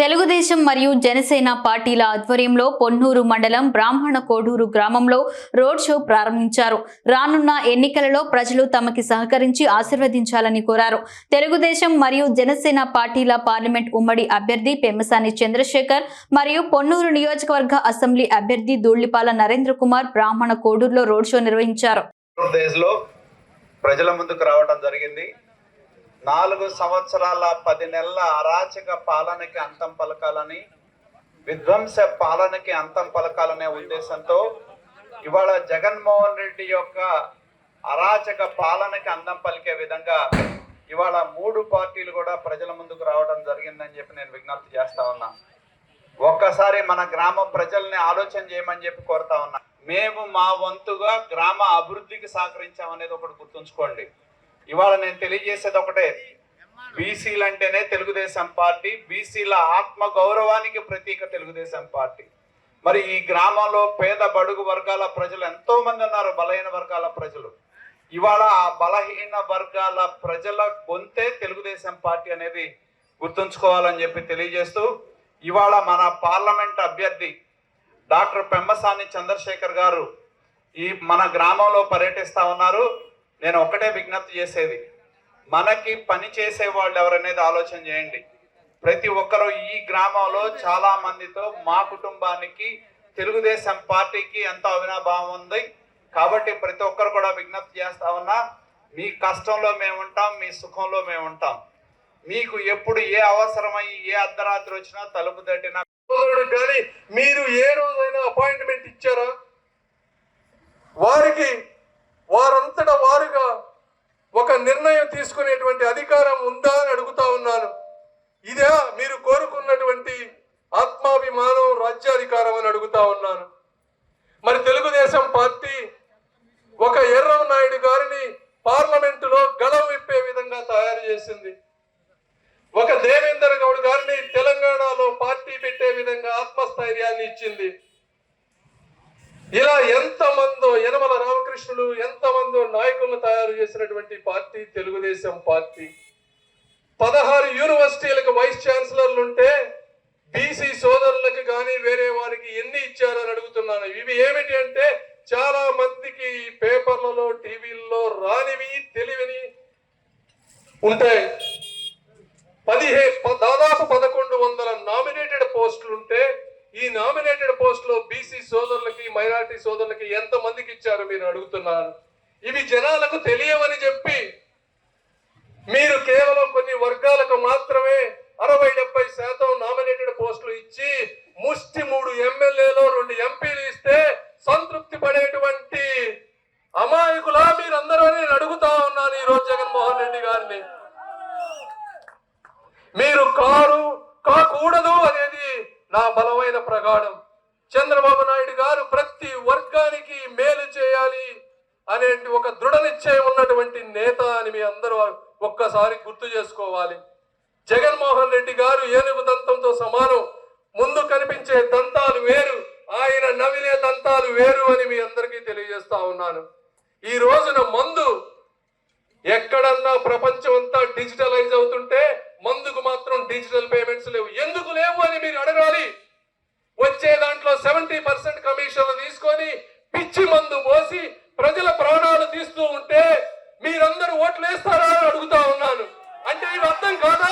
తెలుగుదేశం మరియు జనసేన పార్టీల ఆధ్వర్యంలో పొన్నూరు మండలం బ్రాహ్మణ కోడూరు గ్రామంలో రోడ్ షో ప్రారంభించారు. రానున్న ఎన్నికలలో ప్రజలు తమకి సహకరించి ఆశీర్వదించాలని కోరారు. తెలుగుదేశం మరియు జనసేన పార్టీల పార్లమెంట్ ఉమ్మడి అభ్యర్థి పెమ్మసాని చంద్రశేఖర్ మరియు పొన్నూరు నియోజకవర్గ అసెంబ్లీ అభ్యర్థి దూళ్ళిపాల నరేంద్ర కుమార్ బ్రాహ్మణ కోడూరులో రోడ్ షో నిర్వహించారు. ప్రజల ముందుకు రావడం జరిగింది. నాలుగు సంవత్సరాల పది నెలల అరాచక పాలనకి అంతం పలకాలని విధ్వంస పాలనకి అంతం పలకాలనే ఉద్దేశంతో ఇవాళ జగన్మోహన్ రెడ్డి యొక్క అరాచక పాలనకి అందం పలికే విధంగా ఇవాళ మూడు పార్టీలు కూడా ప్రజల ముందుకు రావడం జరిగిందని చెప్పి నేను విజ్ఞప్తి చేస్తా ఉన్నా. ఒక్కసారి మన గ్రామ ప్రజల్ని ఆలోచన చేయమని చెప్పి కోరుతా ఉన్నా. మేము మా వంతుగా గ్రామ అభివృద్ధికి సహకరించామనేది ఒకటి గుర్తుంచుకోండి. ఇవాళ నేను తెలియజేసేది ఒకటే. బీసీలు అంటేనే తెలుగుదేశం పార్టీ బీసీల ఆత్మ గౌరవానికి ప్రతీక తెలుగుదేశం పార్టీ. మరి ఈ గ్రామంలో పేద బడుగు వర్గాల ప్రజలు ఎంతో మంది ఉన్నారు బలహీన వర్గాల ప్రజలు. ఇవాళ ఆ బలహీన వర్గాల ప్రజల గొంతే తెలుగుదేశం పార్టీ అనేది గుర్తుంచుకోవాలని చెప్పి తెలియజేస్తూ ఇవాళ మన పార్లమెంట్ అభ్యర్థి డాక్టర్ పెమ్మసాని చంద్రశేఖర్ గారు ఈ మన గ్రామంలో పర్యటిస్తా ఉన్నారు. నేను ఒకటే విజ్ఞప్తి చేసేది మనకి పని చేసే వాళ్ళు ఎవరనేది ఆలోచన చేయండి. ప్రతి ఒక్కరు ఈ గ్రామంలో చాలా మందితో మా కుటుంబానికి తెలుగుదేశం పార్టీకి ఎంతో అవినాభావం ఉంది. కాబట్టి ప్రతి ఒక్కరు కూడా విజ్ఞప్తి చేస్తా ఉన్నా మీ కష్టంలో మేము ఉంటాం మీ సుఖంలో మేము ఉంటాం. మీకు ఎప్పుడు ఏ అవసరమై ఏ అర్ధరాత్రి వచ్చినా తలుపు తట్టినా కానీ మీరు ఏ రోజైనా అపాయింట్మెంట్ ఇచ్చారా? వారికి వారంతట వారుగా ఒక నిర్ణయం తీసుకునేటువంటి అధికారం ఉందా అని అడుగుతా ఉన్నాను. ఇదే మీరు కోరుకున్నటువంటి ఆత్మాభిమానం రాజ్యాధికారం అని అడుగుతా ఉన్నాను. మరి తెలుగుదేశం పార్టీ ఒక ఎర్రం నాయుడు గారిని పార్లమెంటులో గళం విప్పే విధంగా తయారు చేసింది. ఒక దేవేందర్ గౌడ్ గారిని తెలంగాణలో పార్టీ పెట్టే విధంగా ఆత్మస్థైర్యాన్ని ఇచ్చింది. ఇలా ఎంతమందో యనమల రామకృష్ణులు ఎంతమందో నాయకులను తయారు చేసినటువంటి పార్టీ తెలుగుదేశం పార్టీ. పదహారు యూనివర్సిటీలకు వైస్ ఛాన్సలర్లు ఉంటే బీసీ సోదరులకు కానీ వేరే వారికి ఎన్ని ఇచ్చారని అడుగుతున్నాను. ఇవి ఏమిటి అంటే చాలా మందికి పేపర్లలో టీవీల్లో రానివి తెలివిని ఉంటాయి. పదిహే ప- దాదాపు పదకొండు వందల నామినేటెడ్ పోస్టులు ఉంటే ఈ నామినేట్ పోస్టులో బీసీ సోదరులకి మైనారిటీ సోదరులకి ఎంత మందికి ఇచ్చారు మీరు అడుగుతున్నారు ఇవి జనాలకు తెలియవని చెప్పి మీరు కేవలం కొన్ని వర్గాలకు మాత్రమే అరవై డెబ్బై శాతం నామినేటెడ్ పోస్టులు ఇచ్చి ముష్టి మూడు ఎమ్మెల్యేలు రెండు ఎంపీలు ఇస్తే సంతృప్తి పడేటువంటి అమాయకులా మీరందరూ నేను అడుగుతా ఉన్నాను ఈ రోజు జగన్మోహన్ రెడ్డి గారిని. మీరు కారు కాకూడదు అనేది నా బలమైన ప్రగాఢం. చంద్రబాబు నాయుడు గారు ప్రతి వర్గానికి మేలు చేయాలి అనే ఒక దృఢ నిశ్చయం ఉన్నటువంటి నేత అని మీ అందరూ ఒక్కసారి గుర్తు చేసుకోవాలి. జగన్మోహన్ రెడ్డి గారు ఏనుగు దంతంతో సమానం. ముందు కనిపించే దంతాలు వేరు. ఆయన నవిలే దంతాలు వేరు అని మీ అందరికీ తెలియజేస్తా ఉన్నాను. ఈ రోజున మందు ఎక్కడన్నా ప్రపంచం అంతా డిజిటలైజ్ అవుతుంటే మందుకు మాత్రం డిజిటల్ పేమెంట్స్ లేవు. ఎందుకు లేవు అని మీరు అడగాలి. వచ్చే దాంట్లో సెవెంటీ పర్సెంట్ కమిషన్లు తీసుకొని పిచ్చి మందు పోసి ప్రజల ప్రాణాలు తీస్తూ ఉంటే మీరందరూ ఓట్లు వేస్తారా అని అడుగుతా ఉన్నాను. అంటే ఇవి అర్థం కాదా